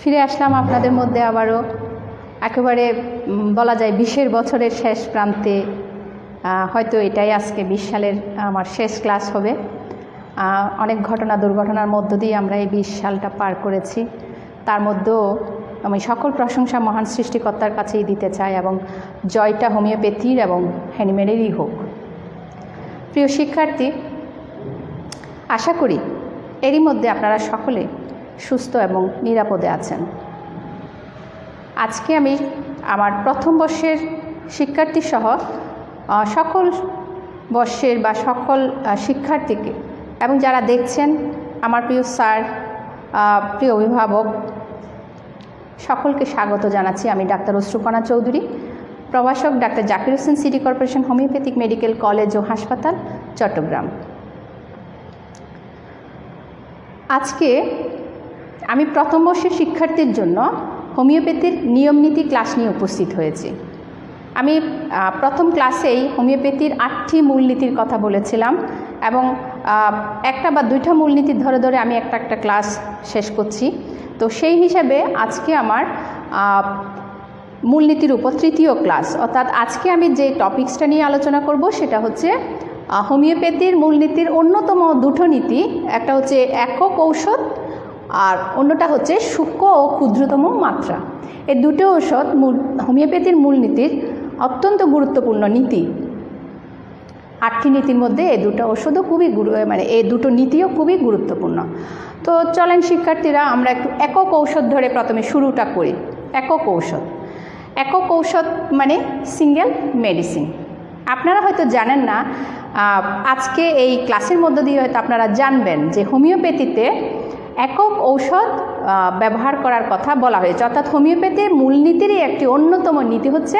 ফিরে আসলাম আপনাদের মধ্যে আবারও। একেবারে বলা যায় বিশের বছরের শেষ প্রান্তে হয়তো এটাই আজকে বিশ সালের আমার শেষ ক্লাস হবে। অনেক ঘটনা দুর্ঘটনার মধ্য দিয়ে আমরা এই বিশ সালটা পার করেছি। তার মধ্যেও আমি সকল প্রশংসা মহান সৃষ্টিকর্তার কাছেই দিতে চাই এবং জয়টা হোমিওপ্যাথির এবং হ্যানিম্যানেরই হোক। প্রিয় শিক্ষার্থী, আশা করি এরই মধ্যে আপনারা সকলে সুস্থ এবং নিরাপদে আছেন। আজকে আমি আমার প্রথম বর্ষের শিক্ষার্থী সহ সকল বর্ষের বা সকল শিক্ষার্থীকে এবং যারা দেখছেন আমার প্রিয় স্যার প্রিয় অভিভাবক, সকলকে স্বাগত জানাচ্ছি। আমি ডাক্তার অশ্রুকণা চৌধুরী, প্রভাষক doctor Zakir Hossain city corporation homeopathic medical college ও হাসপাতাল চট্টগ্রাম। আজকে আমি প্রথম বর্ষের শিক্ষার্থীর জন্য হোমিওপ্যাথির নিয়মনীতি ক্লাস নিয়ে উপস্থিত হয়েছি। আমি প্রথম ক্লাসেই হোমিওপ্যাথির আটটি মূলনীতির কথা বলেছিলাম এবং একটা বা দুইটা মূলনীতি ধরে ধরে আমি একটা একটা ক্লাস শেষ করছি। তো সেই হিসাবে আজকে আমার মূলনীতির উপর তৃতীয় ক্লাস। অর্থাৎ আজকে আমি যে টপিক্সটা নিয়ে আলোচনা করব সেটা হচ্ছে হোমিওপ্যাথির মূলনীতির অন্যতম দুটো নীতি। একটা হচ্ছে একক ঔষধ আর অন্যটা হচ্ছে সূক্ষ্ম ও ক্ষুদ্রতম মাত্রা। এই দুটো ঔষধ মূল, হোমিওপ্যাথির মূলনীতির অত্যন্ত গুরুত্বপূর্ণ নীতি। আটটি নীতির মধ্যে এই দুটো ওষুধও খুবই গুরু মানে এই দুটো নীতিও খুবই গুরুত্বপূর্ণ। তো চলেন শিক্ষার্থীরা, আমরা একটু একক ঔষধ ধরে প্রথমে শুরুটা করি। একক ঔষধ। একক ঔষধ মানে সিঙ্গেল মেডিসিন আপনারা হয়তো জানেন না আজকে এই ক্লাসের মধ্য দিয়ে হয়তো আপনারা জানবেন যে হোমিওপ্যাথিতে একক ঔষধ ব্যবহার করার কথা বলা হয়েছে। অর্থাৎ হোমিওপ্যাথির মূলনীতিরই একটি অন্যতম নীতি হচ্ছে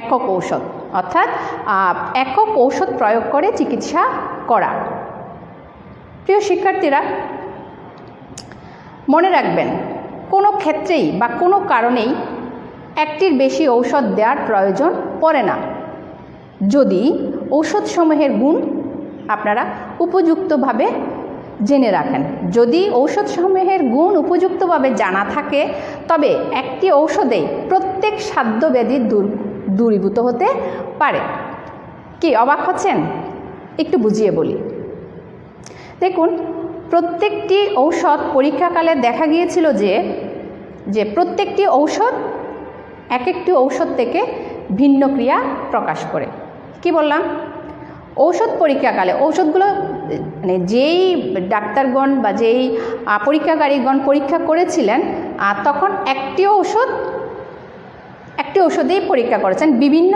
একক ঔষধ। অর্থাৎ একক ঔষধ প্রয়োগ করে চিকিৎসা করা। প্রিয় শিক্ষার্থীরা, মনে রাখবেন, কোনো ক্ষেত্রেই বা কোনো কারণেই একটির বেশি ঔষধ দেওয়ার প্রয়োজন পড়ে না। যদি ঔষধসমূহের গুণ আপনারা উপযুক্তভাবে জেনে রাখেন। যদি ঔষধসমূহের গুণ উপযুক্তভাবে জানা থাকে, তবে একটি ঔষধেই প্রত্যেক সাধ্য ব্যাধি দূর, দূরীভূত হতে পারে। কি অবাক হচ্ছেন? একটু বুঝিয়ে বলি। দেখুন, প্রত্যেকটি ঔষধ পরীক্ষাকালে দেখা গিয়েছিল যে যে প্রত্যেকটি ঔষধ এক একটি ঔষধ থেকে ভিন্ন ক্রিয়া প্রকাশ করে। কি বললাম? ঔষধ পরীক্ষাকালে ঔষধগুলো মানে যেই ডাক্তারগণ বা যেই পরীক্ষাকারীগণ পরীক্ষা করেছিলেন আহ, তখন একটি ঔষধ একটি ওষুধেই পরীক্ষা করেছেন বিভিন্ন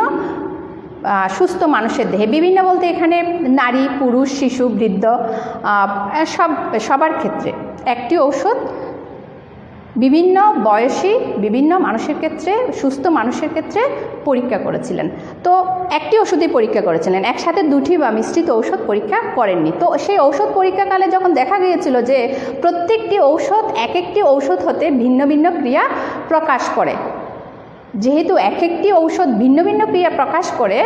সুস্থ মানুষের দেহে। বিভিন্ন বলতে এখানে নারী পুরুষ শিশু বৃদ্ধ সব সবার ক্ষেত্রে একটি ঔষধ বিভিন্ন বয়সী বিভিন্ন মানুষের ক্ষেত্রে, সুস্থ মানুষের ক্ষেত্রে পরীক্ষা করেছিলেন। তো একটি ওষুধই পরীক্ষা করেছিলেন। একসাথে দুটি বা মিশ্রিত ঔষধ পরীক্ষা করেননি। তো সেই ঔষধ পরীক্ষাকালে যখন দেখা গিয়েছিল যে প্রত্যেকটি ঔষধ এক একটি ঔষধ হতে ভিন্ন ভিন্ন ক্রিয়া প্রকাশ করে, যেহেতু এক একটি ঔষধ ভিন্ন ভিন্ন ক্রিয়া প্রকাশ করে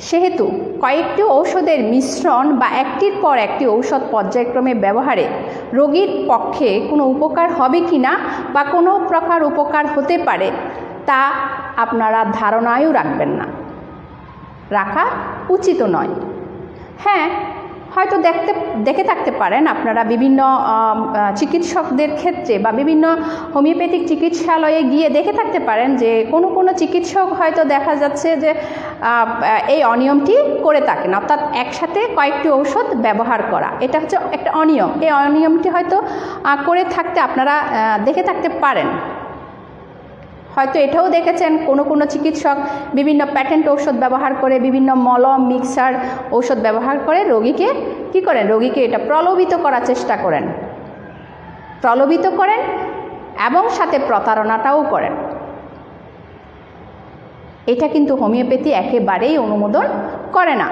সেহেতু কয়েকটি ঔষধের মিশ্রণ বা একটির পর একটি ঔষধ পর্যায়ক্রমে ব্যবহারে রোগীর পক্ষে কোনো উপকার হবে কি না বা কোনো প্রকার উপকার হতে পারে তা আপনারা ধারণায়ও রাখবেন না। রাখা উচিত নয়। হ্যাঁ হয়তো দেখতে, দেখে থাকতে পারেন আপনারা বিভিন্ন চিকিৎসকদের ক্ষেত্রে বা বিভিন্ন হোমিওপ্যাথিক চিকিৎসালয়ে গিয়ে দেখে থাকতে পারেন যে কোনো কোনো চিকিৎসক হয়তো দেখা যাচ্ছে যে এই অনিয়মটি করে থাকেন। অর্থাৎ একসাথে কয়েকটি ঔষধ ব্যবহার করা। এটা হচ্ছে একটা অনিয়ম। এই অনিয়মটি হয়তো করে থাকতে আপনারা দেখে থাকতে পারেন। হয়তো এটাও দেখেছেন কোনো কোনো চিকিৎসক বিভিন্ন প্যাটেন্ট ঔষধ ব্যবহার করে, বিভিন্ন মলম মিক্সার ঔষধ ব্যবহার করে রোগীকে কি করেন? রোগীকে এটা প্রলোভিত করার চেষ্টা করেন। প্রলোভিত করেন এবং সাথে প্রতারণাটাও করেন। এটা কিন্তু হোমিওপ্যাথি একেবারেই অনুমোদন করে না।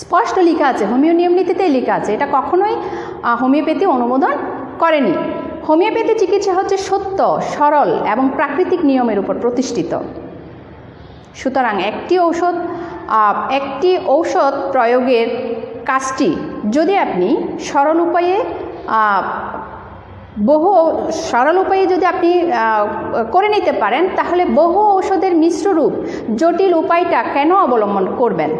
স্পষ্ট লেখা আছে, হোমিও নিয়ম নীতিতেই লেখা আছে। এটা কখনোই হোমিওপ্যাথি অনুমোদন করেনি। হোমিওপ্যাথি চিকিৎসা হচ্ছে সত্য সরল এবং প্রাকৃতিক নিয়মের উপর প্রতিষ্ঠিত। সুতরাং একটি ঔষধ একটি ঔষধ প্রয়োগের কাজটি যদি আপনি সরল উপায়ে বহু সরল উপায়ে যদি আপনি করে নিতে পারেন তাহলে বহু ঔষধের মিশ্র রূপ জটিল উপায়টা কেন অবলম্বন করবেন?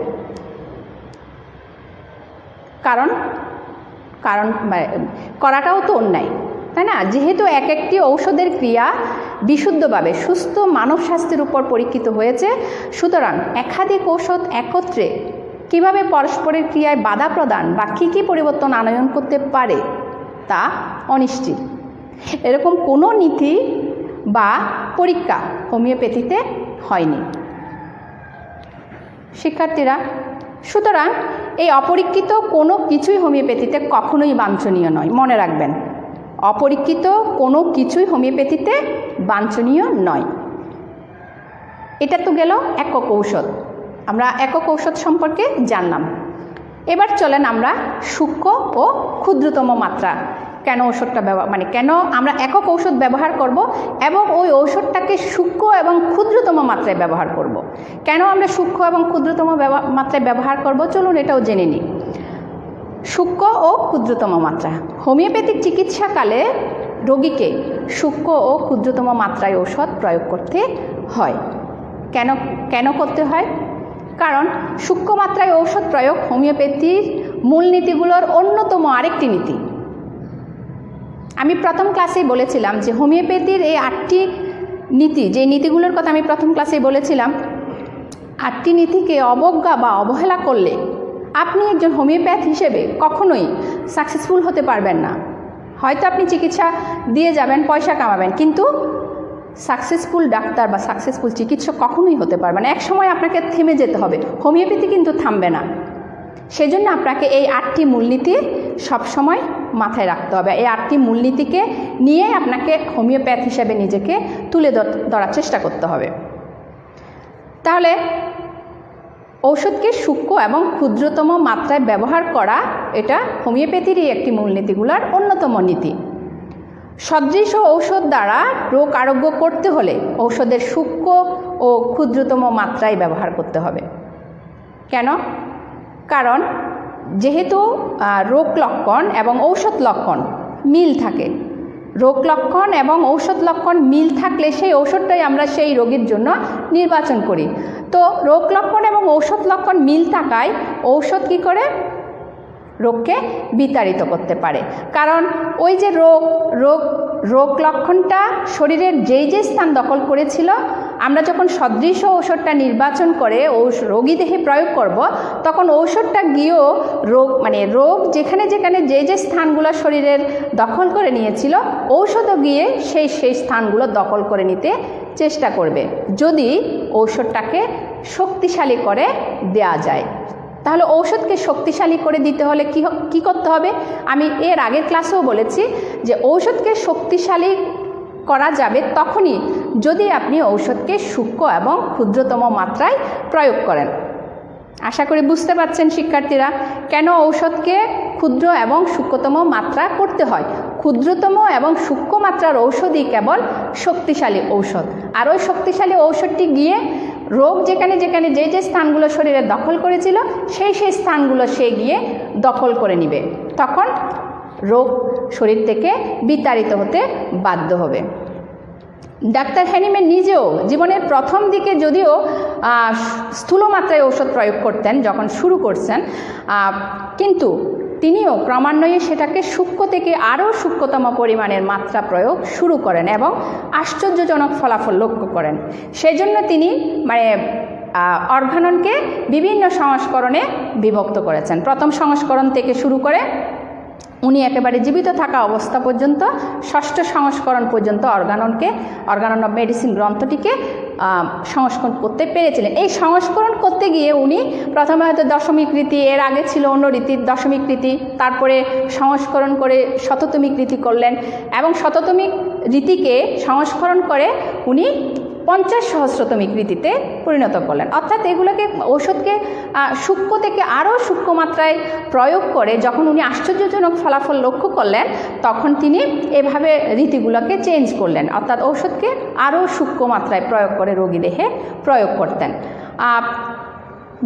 কারণ কারণ মানে, করাটাও তো অন্যায়। তাই না? যেহেতু এক একটি ঔষধের ক্রিয়া বিশুদ্ধভাবে সুস্থ মানব স্বাস্থ্যের উপর পরীক্ষিত হয়েছে, সুতরাং একাধিক ঔষধ একত্রে কীভাবে পরস্পরের ক্রিয়ায় বাধা প্রদান বা কী কী পরিবর্তন আনয়ন করতে পারে তা অনিশ্চিত। এরকম কোনো নীতি বা পরীক্ষা হোমিওপ্যাথিতে হয়নি। শিক্ষার্থীরা, সুতরাং এই অপরীক্ষিত কোনো কিছুই হোমিওপ্যাথিতে কখনোই বাঞ্ছনীয় নয়। মনে রাখবেন অপরীক্ষিত কোনো কিছুই হোমিওপ্যাথিতে বাঞ্ছনীয় নয়। এটা তো গেল একক ঔষধ। আমরা একক ঔষধ সম্পর্কে জানলাম। এবার চলেন আমরা সূক্ষ্ম ও ক্ষুদ্রতম মাত্রা। কেন ঔষধটা ব্যবহার মানে কেন আমরা একক ঔষধ ব্যবহার করব এবং ওই ঔষধটাকে সূক্ষ্ম এবং ক্ষুদ্রতম মাত্রায় ব্যবহার করব। কেন আমরা সূক্ষ্ম এবং ক্ষুদ্রতম মাত্রায় ব্যবহার করব? চলুন এটাও জেনে নিই। সূক্ষ্ম ও ক্ষুদ্রতম মাত্রা। হোমিওপ্যাথিক চিকিৎসাকালে রোগীকে সূক্ষ্ম ও ক্ষুদ্রতম মাত্রায় ঔষধ প্রয়োগ করতে হয়। কেন কেন করতে হয়? কারণ সূক্ষ্ম মাত্রায় ঔষধ প্রয়োগ হোমিওপ্যাথির মূলনীতিগুলোর অন্যতম আরেকটি নীতি। আমি প্রথম ক্লাসেই বলেছিলাম যে হোমিওপ্যাথির এই আটটি নীতি, যে নীতিগুলোর কথা আমি প্রথম ক্লাসেই বলেছিলাম, আটটি নীতিকে অবজ্ঞা বা অবহেলা করলে আপনি একজন হোমিওপ্যাথ হিসেবে কখনোই সাকসেসফুল হতে পারবেন না। হয়তো আপনি চিকিৎসা দিয়ে যাবেন, পয়সা কামাবেন, কিন্তু সাকসেসফুল ডাক্তার বা সাকসেসফুল চিকিৎসক কখনোই হতে পারবে না। এক সময় আপনাকে থেমে যেতে হবে। হোমিওপ্যাথি কিন্তু থামবে না। সেজন্য আপনাকে এই আটটি মূলনীতি সবসময় মাথায় রাখতে হবে। এই আটটি মূলনীতিকে নিয়ে আপনাকে হোমিওপ্যাথ হিসেবে নিজেকে তুলে ধরার চেষ্টা করতে হবে। তাহলে ঔষধকে সূক্ষ্ম এবং ক্ষুদ্রতম মাত্রায় ব্যবহার করা এটা হোমিওপ্যাথিরই একটি মূলনীতিগুলোর অন্যতম নীতি। সদৃশ ঔষধ দ্বারা রোগ আরোগ্য করতে হলে ঔষধের সূক্ষ্ম ও ক্ষুদ্রতম মাত্রায় ব্যবহার করতে হবে। কেন? কারণ যেহেতু রোগ লক্ষণ এবং ঔষধ লক্ষণ মিল থাকে। রোগ লক্ষণ এবং ঔষধ লক্ষণ মিল থাকলে সেই ঔষধটাই আমরা সেই রোগীর জন্য নির্বাচন করি। তো রোগ লক্ষণ এবং ঔষধ লক্ষণ মিল থাকায় ঔষধ কী করে? রোগকে বিতাড়িত করতে পারে। কারণ ওই যে রোগ রোগ রোগ লক্ষণটা শরীরের যেই যে স্থান দখল করেছিল আমরা যখন সদৃশ ঔষধটা নির্বাচন করে রোগী দেহে প্রয়োগ করব, তখন ঔষধটা গিয়েও রোগ মানে রোগ যেখানে যেখানে যে যে স্থানগুলো শরীরের দখল করে নিয়েছিল, ঔষধও গিয়ে সেই সেই স্থানগুলো দখল করে নিতে চেষ্টা করবে। যদি ঔষধটাকে শক্তিশালী করে দেয়া যায়। তাহলে ঔষধকে শক্তিশালী করে দিতে হলে কী কী করতে হবে? আমি এর আগের ক্লাসেও বলেছি যে ঔষধকে শক্তিশালী করা যাবে তখনই যদি আপনি ঔষধকে সূক্ষ্ম এবং ক্ষুদ্রতম মাত্রায় প্রয়োগ করেন। আশা করি বুঝতে পারছেন শিক্ষার্থীরা, কেন ঔষধকে ক্ষুদ্র এবং সূক্ষ্মতম মাত্রা করতে হয়? ক্ষুদ্রতম এবং সূক্ষ্ম মাত্রার ঔষধই কেবল শক্তিশালী ঔষধ। আর ওই শক্তিশালী ঔষধটি গিয়ে রোগ যেখানে যেখানে যে যে স্থানগুলো শরীরে দখল করেছিল, সেই সেই স্থানগুলো সে গিয়ে দখল করে নিবে। তখন রোগ শরীর থেকে বিতাড়িত হতে বাধ্য হবে। ডাক্তার হ্যানিম্যান নিজেও জীবনের প্রথম দিকে যদিও স্থূল মাত্রায় ঔষধ প্রয়োগ করতেন যখন শুরু করছেন কিন্তু তিনিও ক্রমান্বয়ে সেটাকে সূক্ষ্ম থেকে আরও সূক্ষ্মতম পরিমাণের মাত্রা প্রয়োগ শুরু করেন এবং আশ্চর্যজনক ফলাফল লক্ষ্য করেন। সেজন্য তিনি মানে আহ, অর্গাননকে বিভিন্ন সংস্করণে বিভক্ত করেছেন। প্রথম সংস্করণ থেকে শুরু করে উনি একেবারে জীবিত থাকা অবস্থা পর্যন্ত, ষষ্ঠ সংস্করণ পর্যন্ত অর্গাননকে, অর্গানন অফ মেডিসিন গ্রন্থটিকে সংস্করণ করতে পেরেছিলেন। এই সংস্করণ করতে গিয়ে উনি প্রথমে হয়তো দশমিক রীতি এর আগে ছিল অন্য রীতির দশমিক রীতি তারপরে সংস্করণ করে শততমিক রীতি করলেন এবং শততমিক রীতিকে সংস্করণ করে উনি পঞ্চাশ সহস্রতমিক রীতিতে পরিণত করলেন। অর্থাৎ এগুলোকে ঔষধকে সূক্ষ্ম থেকে আরও সূক্ষ্ম মাত্রায় প্রয়োগ করে যখন উনি আশ্চর্যজনক ফলাফল লক্ষ্য করলেন, তখন তিনি এভাবে রীতিগুলোকে চেঞ্জ করলেন। অর্থাৎ ঔষধকে আরও সূক্ষ্ম মাত্রায় প্রয়োগ করে রোগী দেহে প্রয়োগ করতেন।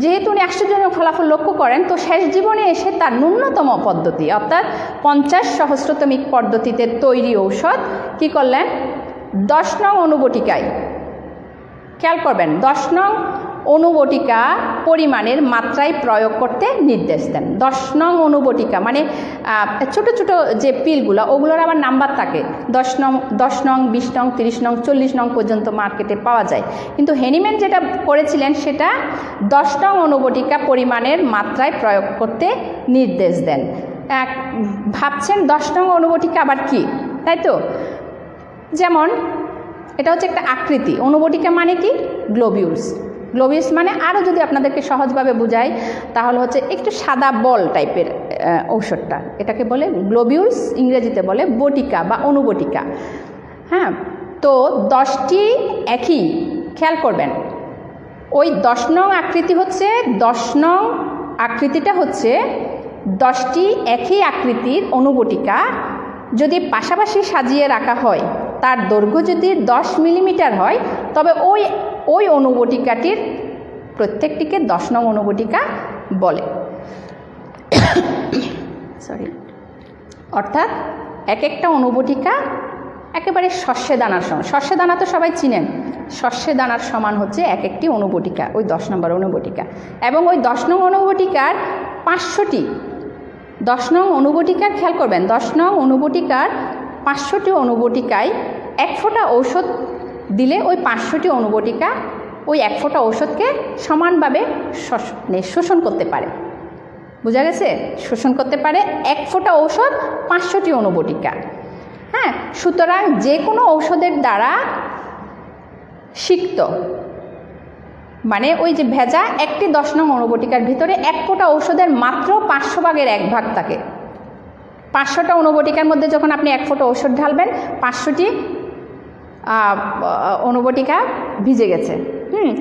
যেহেতু উনি আশ্চর্যজনক ফলাফল লক্ষ্য করেন, তো শেষ জীবনে এসে তার ন্যূনতম পদ্ধতি, অর্থাৎ পঞ্চাশ সহস্রতমিক পদ্ধতিতে তৈরি ঔষধ কি করলেন? দশ নং অনুবটিকায়, খেয়াল করবেন, দশ নং অনুবটিকা পরিমাণের মাত্রায় প্রয়োগ করতে নির্দেশ দেন। দশ নং অনুবটিকা মানে ছোট ছোট যে পিলগুলো, ওগুলোর আবার নাম্বার থাকে। দশ নং দশ নং, বিশ নং, তিরিশ নং, চল্লিশ নং পর্যন্ত মার্কেটে পাওয়া যায়। কিন্তু হেনিম্যান যেটা করেছিলেন সেটা দশ নং অনুবটিকা পরিমাণের মাত্রায় প্রয়োগ করতে নির্দেশ দেন। এক, ভাবছেন দশ নং অনুবটিকা আবার কি? তাই তো? যেমন, এটা হচ্ছে একটা আকৃতি। অনুবটিকা মানে কি? গ্লোবিউলস গ্লোবিউলস মানে আরও যদি আপনাদেরকে সহজভাবে বুঝাই, তাহলে হচ্ছে একটু সাদা বল টাইপের ঔষধটা। এটাকে বলে গ্লোবিউলস ইংরেজিতে বলে বটিকা বা অনুবটিকা। হ্যাঁ? তো দশটি একই, খেয়াল করবেন। ওই দশ নং আকৃতি হচ্ছে, দশ নং আকৃতিটা হচ্ছে দশটি একই আকৃতির অনুবটিকা। যদি পাশাপাশি সাজিয়ে রাখা হয় তার দৈর্ঘ্য যদি দশ মিলিমিটার হয়, তবে ওই ওই অনুবটিকাটির প্রত্যেকটিকে দশ নং অনুবটিকা বলে। সরি অর্থাৎ এক একটা অনুবটিকা একেবারে শস্যে দানার সমান। শস্যে দানা তো সবাই চিনেন। শস্যে দানার সমান হচ্ছে এক একটি অনুবটিকা, ওই দশ নম্বর অনুবটিকা। এবং ওই দশ নং অনুবটিকার পাঁচশোটি, দশ নং অনুবটিকার, খেয়াল করবেন, দশ নং অনুবটিকার পাঁচশোটি অনুবটিকায় এক ফোঁটা ঔষধ দিলে ওই পাঁচশোটি অনুবটিকা ওই এক ফোঁটা ঔষধকে সমানভাবে মানে শোষণ করতে পারে। বোঝা গেছে? শোষণ করতে পারে এক ফোঁটা ঔষধ, পাঁচশোটি অনুবটিকা। হ্যাঁ সুতরাং যে কোনো ঔষধের দ্বারা সিক্ত মানে ওই যে ভেজা একটি দশ নং অনুবটিকার ভিতরে এক ফোঁটা ঔষধের মাত্র পাঁচশো ভাগের এক ভাগ থাকে। পাঁচশোটা অনুবটিকার মধ্যে যখন আপনি এক ফোঁটা ঔষধ ঢালবেন, পাঁচশোটি অনুবটিকা ভিজে গেছে। হুম?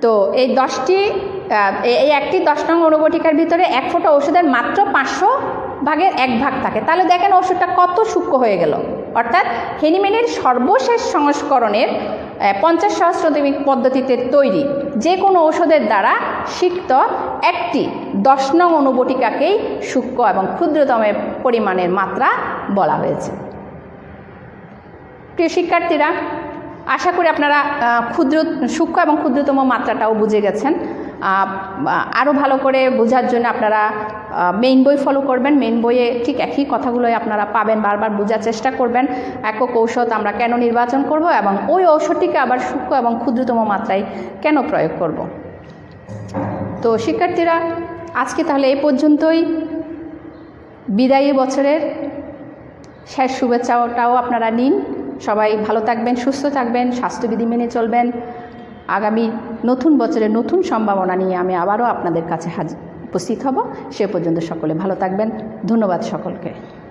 তো এই দশটি এই- একটি দশ নং অনুবটিকার ভিতরে এক ফোঁটা ওষুধের মাত্র পাঁচশো ভাগের এক ভাগ থাকে। তাহলে দেখেন ওষুধটা কত সূক্ষ্ম হয়ে গেল। অর্থাৎ হেনিমেনের সর্বশেষ সংস্করণের পঞ্চাশ সহস্রদমিক পদ্ধতিতে তৈরি যে কোনো ঔষধের দ্বারা সিক্ত একটি দশ নং অনুবটিকাকেই সূক্ষ্ম এবং ক্ষুদ্রতম পরিমাণের মাত্রা বলা হয়েছে। প্রিয় শিক্ষার্থীরা, আশা করি আপনারা ক্ষুদ্র, সূক্ষ্ম এবং ক্ষুদ্রতম মাত্রাটাও বুঝে গেছেন। আরও ভালো করে বোঝার জন্য আপনারা মেইন বই ফলো করবেন। মেইন বইয়ে ঠিক একই কথাগুলোই আপনারা পাবেন, বারবার বোঝার চেষ্টা করবেন। একক ঔষধ আমরা কেন নির্বাচন করব এবং ওই ঔষধটিকে আবার সূক্ষ্ম এবং ক্ষুদ্রতম মাত্রায় কেন প্রয়োগ করব? তো শিক্ষার্থীরা, আজকে তাহলে এই পর্যন্তই। বিদায়ী বছরের শেষ শুভেচ্ছাটাও আপনারা নিন। সবাই ভালো থাকবেন, সুস্থ থাকবেন, স্বাস্থ্যবিধি মেনে চলবেন। আগামী নতুন বছরের নতুন সম্ভাবনা নিয়ে আমি আবারও আপনাদের কাছে হাজির, উপস্থিত হব। সে পর্যন্ত সকলে ভালো থাকবেন। ধন্যবাদ সকলকে।